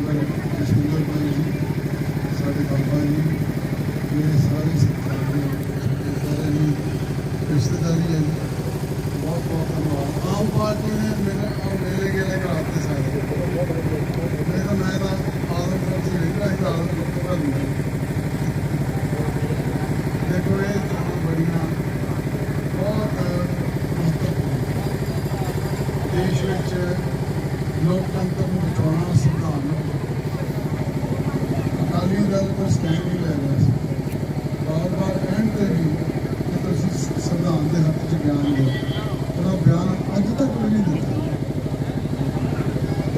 Member Jaswinder ਭਾਈ ਜੀ ਸਾਡੇ ਬਾਬਾ ਜੀ ਮੇਰੇ ਸਾਰੇ ਸਤਿਕਾਰ ਸਾਰੇ ਜੀ ਰਿਸ਼ਤੇਦਾਰੀ ਹੈ ਜੀ ਬਹੁਤ ਬਹੁਤ ਧੰਨਵਾਦ ਆਮ ਪਾਰਟੀ ਨੇ ਮੇਰੇ ਆ ਮੇਲੇ ਗੇਲੇ ਕਰਾਤੇ ਸਾਰੇ ਮੈਂ ਤਾਂ ਮੈਂ ਤਾਂ ਆਦਮ ਸਿੰਘ ਰਹਿੰਦਾ ਸੀ ਆਦਮ ਸਿੰਘ ਦਾ ਨਹੀਂ ਦੇਖੋ ਇਹ ਚੀਜ਼ਾਂ ਬੜੀਆਂ ਬਹੁਤ ਦੇਸ਼ ਵਿੱਚ ਲੋਕਤੰਤਰ ਨੂੰ ਬਚਾਉਣਾ ਸੰਵਿਧਾਨ ਨੂੰ ਅਕਾਲੀ ਸਟੈਂਡ ਨਹੀਂ ਲੈ ਰਿਹਾ ਸੀ। ਬਾਰ ਬਾਰ ਕਹਿਣ ਤੇ ਵੀ ਕਿ ਤੁਸੀਂ ਸੰਵਿਧਾਨ ਦੇ ਹੱਕ 'ਚ ਬਿਆਨ ਦਿਓ। ਉਹਦਾ ਬਿਆਨ ਅੱਜ ਤੱਕ ਵੀ ਨਹੀਂ ਦਿੱਤਾ।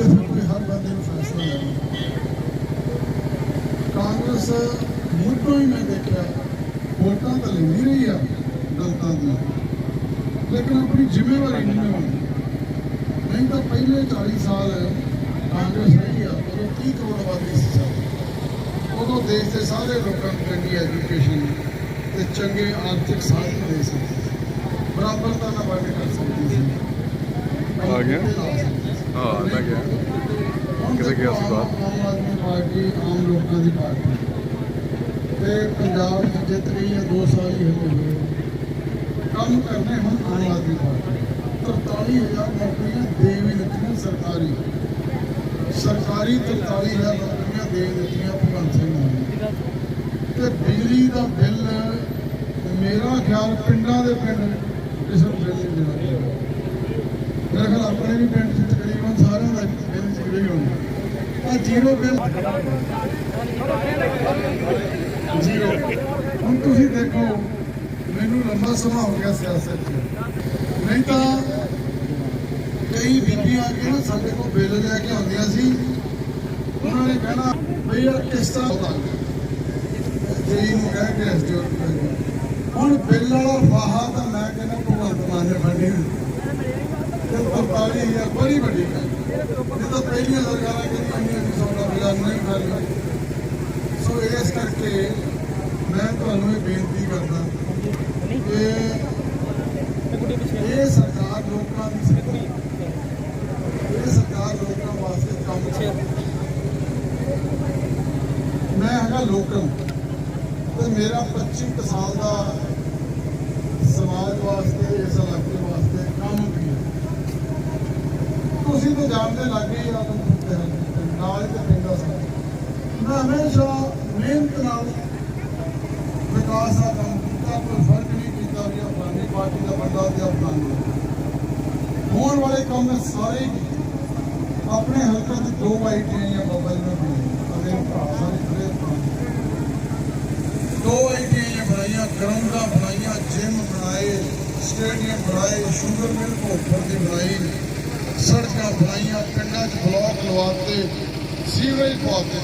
ਇਹ ਕੋਈ ਹਰ ਬੰਦੇ ਨੂੰ ਫੈਸਲਾ ਲੈਣਾ ਕਾਂਗਰਸ ਮੁੱਢੋਂ ਹੀ ਮੈਂ ਦੇਖਿਆ। ਵੋਟਾਂ ਤਾਂ ਲੈਂਦੀ ਰਹੀ ਆ ਦਲਤਾਂ ਦੀਆਂ ਲੇਕਿਨ ਆਪਣੀ ਜ਼ਿੰਮੇਵਾਰੀ ਨਹੀਂ ਨਿਭਾਉਂਦੀ ਨਹੀਂ ਤਾਂ ਪਹਿਲੇ 40 ਸਾਲ ਕਾਂਗਰਸ ਰਹੀ ਆ, ਉਦੋਂ 30 ਕਰੋੜ ਆਬਾਦੀ ਸੀ ਸਾਡੀ। ਉਦੋਂ ਦੇਸ਼ ਦੇ ਸਾਰੇ ਲੋਕਾਂ ਨੂੰ ਚੰਗੀ ਐਜੂਕੇਸ਼ਨ ਤੇ ਚੰਗੇ ਆਰਥਿਕ ਸਾਧਨ ਦੇ ਸਕਦੇ ਸੀ। ਬਰਾਬਰਤਾ ਨਾਲ ਵੰਡ ਕਰ ਸਕਦੇ ਸੀ। ਆ ਗਿਆ? ਹਾਂ ਹਾਂ, ਲੱਗ ਗਿਆ। ਕਿਤੇ ਗਿਆ ਸੀ ਬਾਹਰ? ਆਮ ਆਦਮੀ ਪਾਰਟੀ ਆਮ ਲੋਕਾਂ ਦੀ ਪਾਰਟੀ। ਤੇ ਪੰਜਾਬ ਵਿੱਚ ਜਿੱਤ ਰਹੀ ਹੈ 2 ਸਾਲ ਹੀ ਹੋਏ ਹੋਏ। ਕੰਮ ਕਰਨੇ ਹੁਣ ਆਮ ਆਦਮੀ ਪਾਰਟੀ। 43000 ਨੌਕਰੀਆਂ ਦੇ ਵੀ ਦਿੱਤੀਆਂ ਸਰਕਾਰੀ। ਸਰਕਾਰੀ 43000 ਨੌਕਰੀਆਂ ਦੇ ਦਿੱਤੀਆਂ ਭਗਵੰਤ ਸਿੰਘ ਤੇ ਬਿਜਲੀ ਦਾ ਬਿੱਲ ਮੇਰਾ ਖਿਆਲ ਪਿੰਡਾਂ ਦੇ ਪਿੰਡ ਇਸ ਨੂੰ ਬਿੱਲ ਨਹੀਂ ਦੇਣਾ ਮੇਰਾ ਖਿਆਲ ਆਪਣੇ ਵੀ ਪਿੰਡ ਵਿੱਚ ਤਕਰੀਬਨ ਸਾਰਿਆਂ ਦਾ ਬਿੱਲ ਜ਼ੀਰੋ ਹੀ ਹੋਣਾ ਆ ਜ਼ੀਰੋ ਬਿੱਲ ਜ਼ੀਰੋ। ਹੁਣ ਤੁਸੀਂ ਦੇਖੋ, ਮੈਨੂੰ ਲੰਬਾ ਸਮਾਂ ਹੋ ਗਿਆ ਸਿਆਸਤ 'ਚ। ਨਹੀਂ ਤਾਂ ਕਈ ਬੀਬੀਆਂ ਆ ਕੇ ਨਾ ਸਾਡੇ ਕੋਲ ਬਿੱਲ ਲੈ ਕੇ ਆਉਂਦੀਆਂ ਸੀ। ਉਹਨਾਂ ਨੇ ਕਹਿਣਾ ਬਈ ਯਾਰ ਕਿਸ ਤਰ੍ਹਾਂ ਹੁੰਦਾ 23 ਨੂੰ ਕਹਿ ਕੇ ਐਸਟੀਓਟ ਹੁਣ ਬਿੱਲ ਵਾਲਾ ਤਾਂ ਮੈਂ ਕਹਿੰਦਾ ਭਗਵੰਤ ਮਾਨ ਨੇ ਫੜੀ ਤੇ 45000 ਬੜੀ ਵੱਡੀ ਗੱਲ। ਜਿੱਦਾਂ ਪਹਿਲੀਆਂ ਸਰਕਾਰਾਂ ਕਹਿੰਦੀਆਂ ਨਹੀਂ ਅਸੀਂ ਸੌਦਾ ਬਾਜ਼ਾਰ ਨਹੀਂ ਕਰਨਾ ਸੋ ਇਸ ਕਰਕੇ ਮੈਂ ਤੁਹਾਨੂੰ ਇਹ ਬੇਨਤੀ ਕਰਦਾ ਕਿ ਇਹ ਸਰਕਾਰ ਲੋਕਾਂ ਦੀ ਸਰਕਾਰ ਇਹ ਸਰਕਾਰ ਲੋਕਾਂ ਵਾਸਤੇ ਕੰਮ ਮੈਂ ਹੈਗਾ ਲੋਕਾਂ ਮੇਰਾ 25 ਸਾਲ ਦਾ ਸਮਾਜ ਵਾਸਤੇ, ਇਸ ਇਲਾਕੇ ਵਾਸਤੇ ਕੰਮ ਵੀ ਹੈ। ਤੁਸੀਂ ਤਾਂ ਜਾਣਦੇ ਲੱਗੇ ਆ ਨਾਲ ਤੇ ਪਿੰਡਾ ਸਾਹਿਬ ਮੈਂ ਹਮੇਸ਼ਾ ਮਿਹਨਤ ਨਾਲ ਵਿਕਾਸ ਦਾ ਕੰਮ ਕੀਤਾ, ਕੋਈ ਫ਼ਰਕ ਨਹੀਂ ਕੀਤਾ ਵੀ ਆਪਣੀ ਪਾਰਟੀ ਦਾ ਬੰਦਾ ਤੇ ਅਫਗਾਨੀ ਹੋਣ ਵਾਲੇ ਕੰਮ ਸਾਰੇ ਆਪਣੇ ਹਲਕੇ ਦੇ ਦੋ ਆਈਟੀਆਂ ਜਾਂ ਬਾਬਾ ਜੀ ਨੇ ਬਣਾਈਆਂ ਅਗੇ ਭਰਾ ਸਾਰੇ ਖੜੇ ਭਰਾ। ਦੋ ਆਈਟੀਆਂ ਬਣਾਈਆਂ ਗਰਾਊਂਡਾਂ ਬਣਾਈਆਂ ਜਿਮ ਬਣਾਏ ਸਟੇਡੀਅਮ ਬਣਾਏ ਸ਼ੂਗਰ ਮਿਲ ਭੋਪਰ ਦੀ ਬਣਾਈ ਸੜਕਾਂ ਬਣਾਈਆਂ, ਪਿੰਡਾਂ 'ਚ ਬਲਾਕ ਲਵਾਤੇ, ਸੀਵਰੇਜ ਪਵਾਤੇ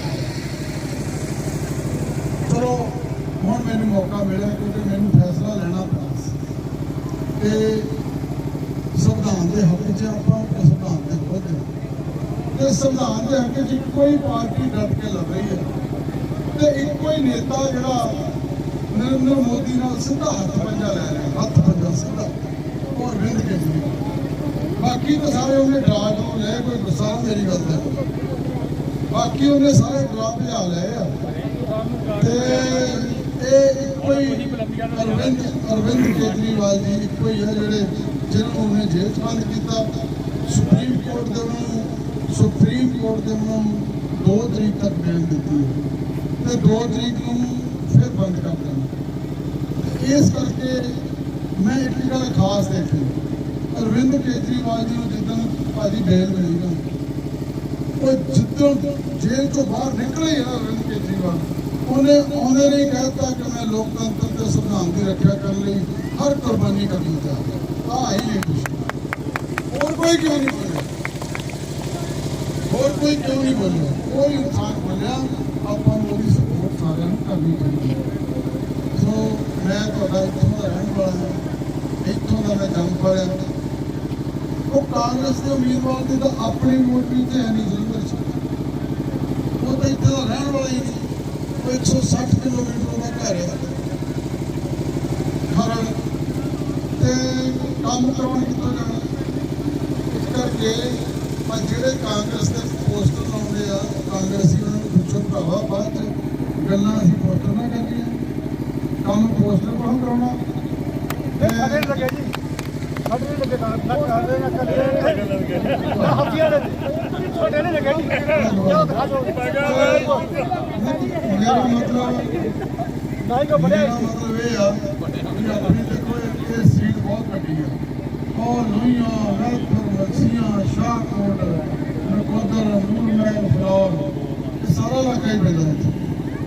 ਚਲੋ, ਹੁਣ ਮੈਨੂੰ ਮੌਕਾ ਮਿਲਿਆ ਕਿਉਂਕਿ ਮੈਨੂੰ ਫੈਸਲਾ ਲੈਣਾ ਪਿਆ। ਸੀ ਸੰਵਿਧਾਨ ਦੇ ਹੱਕ 'ਚ ਆਪਾਂ ਸੰਵਿਧਾਨ ਦੇ ਵਿਰੁੱਧ ਤੇ ਸੰਵਿਧਾਨ ਦੇ ਹੱਕ 'ਚ ਇੱਕੋ ਹੀ ਪਾਰਟੀ ਡਟ ਕੇ ਲੜ ਰਹੀ ਹੈ। ਤੇ ਇੱਕੋ ਹੀ ਨੇਤਾ ਜਿਹੜਾ ਨਰਿੰਦਰ ਮੋਦੀ ਨਾਲ ਸਿੱਧਾ ਹੱਥ ਪੰਜਾ ਲੈ ਰਿਹਾ, ਹੱਥ ਪੰਜਾ ਸਿੱਧਾ ਉਹ ਅਰਵਿੰਦ ਕੇਜਰੀਵਾਲ ਬਾਕੀ ਤਾਂ ਸਾਰੇ ਉਹਨੇ ਡਰਾ ਡਰੂ ਲਏ ਕੋਈ ਗੁੱਸਾ ਮੇਰੀ ਗੱਲ ਤੇ ਬਾਕੀ ਉਹਨੇ ਸਾਰੇ ਡਰਾ ਭਜਾ ਲਏ ਆ। ਤੇ ਇਹ ਇੱਕੋ ਹੀ ਅਰਵਿੰਦ ਅਰਵਿੰਦ ਕੇਜਰੀਵਾਲ ਜੀ ਇੱਕੋ ਹੀ ਆ ਜਿਹੜੇ ਜਿਹਨਾਂ ਨੂੰ ਉਹਨੇ ਜੇਲ੍ਹ 'ਚ ਬੰਦ ਕੀਤਾ। ਸੁਪਰੀਮ ਕੋਰਟ ਦੇ ਨੂੰ ਸੁਪਰੀਮ ਕੋਰਟ ਦੇ ਉਹਨਾਂ ਨੂੰ 2 ਤਰੀਕ ਤੱਕ ਬੇਲ ਦਿੱਤੀ ਤੇ 2 ਤਰੀਕ ਨੂੰ ਕਰ ਦੇਣਾ ਇਸ ਕਰਕੇ ਮੈਂ ਇੱਕ ਗੱਲ ਖਾਸ ਦੇਖੀ ਅਰਵਿੰਦ ਕੇਜਰੀਵਾਲ ਜੀ ਨੂੰ ਜਿੱਦਣ ਭਾਜੀ ਬੇਲ ਮਿਲੀ ਨਾ, ਉਹ ਜਿੱਦੋਂ ਜੇਲ੍ਹ ਤੋਂ ਬਾਹਰ ਨਿਕਲੇ ਹੀ ਨਾ ਅਰਵਿੰਦ ਕੇਜਰੀਵਾਲ। ਉਹਨੇ ਉਹਨੇ ਨਹੀਂ ਕਹਿਤਾ ਕਿ ਮੈਂ ਲੋਕਤੰਤਰ ਤੇ ਸੰਵਿਧਾਨ ਦੀ ਰੱਖਿਆ ਕਰਨ ਲਈ ਹਰ ਕੁਰਬਾਨੀ ਕਰਨੀ ਚਾਹੁੰਦਾ ਆ ਹੀ ਨਹੀਂ ਕੁਛ। ਹੋਰ ਕੋਈ ਕਿਉਂ ਨਹੀਂ ਬੋਲਿਆ? ਹੋਰ ਕੋਈ ਕਿਉਂ ਨਹੀਂ ਬੋਲਿਆ? ਕੋਈ ਇਨਸਾਨ ਬੋਲਿਆ, ਆਪਾਂ ਨੂੰ ਉਹਦੀ ਸਪੋਰਟ ਸਾਰਿਆਂ ਨੂੰ ਕਰਨੀ ਚਾਹੀਦੀ ਹੈ। ਸੋ ਮੈਂ ਤੁਹਾਡਾ ਇੱਥੋਂ ਦਾ ਰਹਿਣ ਵਾਲਾ ਹਾਂ। ਇੱਥੋਂ ਦਾ ਮੈਂ ਜਨਮ ਪੜਿਆ ਉਹ ਕਾਂਗਰਸ ਦੇ ਉਮੀਦਵਾਰ ਦੀ ਤਾਂ ਆਪਣੀ ਵੋਟ ਵੀ ਤੇ ਹੈ ਨਹੀਂ ਜਲੰਧਰ ਚ ਉਹ ਤਾਂ ਇੱਥੇ ਦਾ ਰਹਿਣ ਵਾਲਾ ਹੀ ਨਹੀਂ। ਉਹ 160 ਕਿਲੋਮੀਟਰ ਦਾ ਘਰ ਹੈ। ਖਰੜ ਤੇ ਕੰਮ ਕਰਾਉਣ ਕਿੱਥੋਂ ਜਾਣਾ? ਇਸ ਕਰਕੇ ਆ ਜਿਹੜੇ ਕਾਂਗਰਸ ਦੇ ਪੋਸਟਰ ਲਾਉਂਦੇ ਆ, ਕਾਂਗਰਸ ਭਰਾਵਾ, ਬਾਅਦ ਗੱਲਾਂ ਅਸੀਂ ਪੋਸਟਰ ਨਾ ਕਰਨੀਆਂ ਪੋਸਟਰ ਕੋਲ ਕਰਾਉਣਾ ਸਾਡੇ ਲੱਗੇ ਜੀ ਸਾਡੇ ਨਹੀਂ ਲੱਗੇ ਤਾਂ ਨਾ ਕਰਦੇ ਨਾ ਕਰਦੇ ਨਾ ਹੱਥੀਆਂ ਦੇ ਸਾਡੇ ਨਹੀਂ ਲੱਗੇ ਜੀ ਜੋ ਦਿਖਾ ਦੋ ਮੇਰਾ ਮਤਲਬ ਨਾ ਹੀ ਕੋ ਬੜਿਆ ਮਤਲਬ ਇਹ ਆ ਕਿ ਆਪਣੀ ਦੇਖੋ ਇਹ ਸੀਟ ਬਹੁਤ ਵੱਡੀ ਆ ਉਹ ਲੋਹੀਆਂ ਵੈਲਪੁਰ ਮਸੀਆਂ ਸ਼ਾਹਕੋਟ ਨਕੋਦਰ ਨੂਰਮਹਿਲ ਫਲੌਰ ਇਹ ਸਾਰਾ ਇਲਾਕਾ ਹੀ ਪੈਂਦਾ ਇੱਥੇ।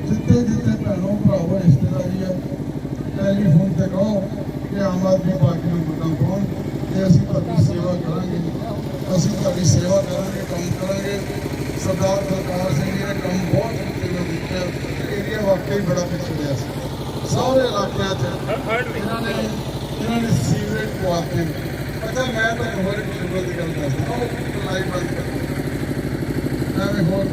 ਜਿੱਥੇ ਜਿੱਥੇ ਭੈਣੋਂ ਭਰਾਵੋ ਰਿਸ਼ਤੇਦਾਰੀ ਆ ਟੈਲੀਫੋਨ ਤੇ ਕਹੋ ਕਿ ਆਮ ਆਦਮੀ ਪਾਰਟੀ ਨੂੰ ਵੋਟਾਂ ਪਾਉਣ ਤੇ ਅਸੀਂ ਤੁਹਾਡੀ ਸੇਵਾ ਕਰਾਂਗੇ ਅਸੀਂ ਤੁਹਾਡੀ ਸੇਵਾ ਕਰਾਂਗੇ, ਕੰਮ ਕਰਾਂਗੇ। ਸਰਦਾਰ ਬਲਕਾਰ ਸਿੰਘ ਜੀ ਨੇ ਕੰਮ ਬਹੁਤ ਕੀਤੇ ਨੇ ਦਿੱਤੇ ਏਰੀਆ ਵਾਕਈ ਬੜਾ ਪਿਛੜਿਆ ਸੀ। ਸਾਰੇ ਇਲਾਕਿਆਂ 'ਚ ਇਹਨਾਂ ਨੇ ਇਹਨਾਂ ਨੇ ਸੀਵਰੇਜ ਪਵਾਤੇ ਅੱਛਾ, ਮੈਂ ਤਾਂ ਹੋਰ ਇੱਕ ਸ਼ੁਰੂ ਦੀ ਗੱਲ ਦੱਸਦਾ ਉਹ ਲਾਈਵ ਬੰਦ ਕਰ ਐਵੇਂ ਹੋਰ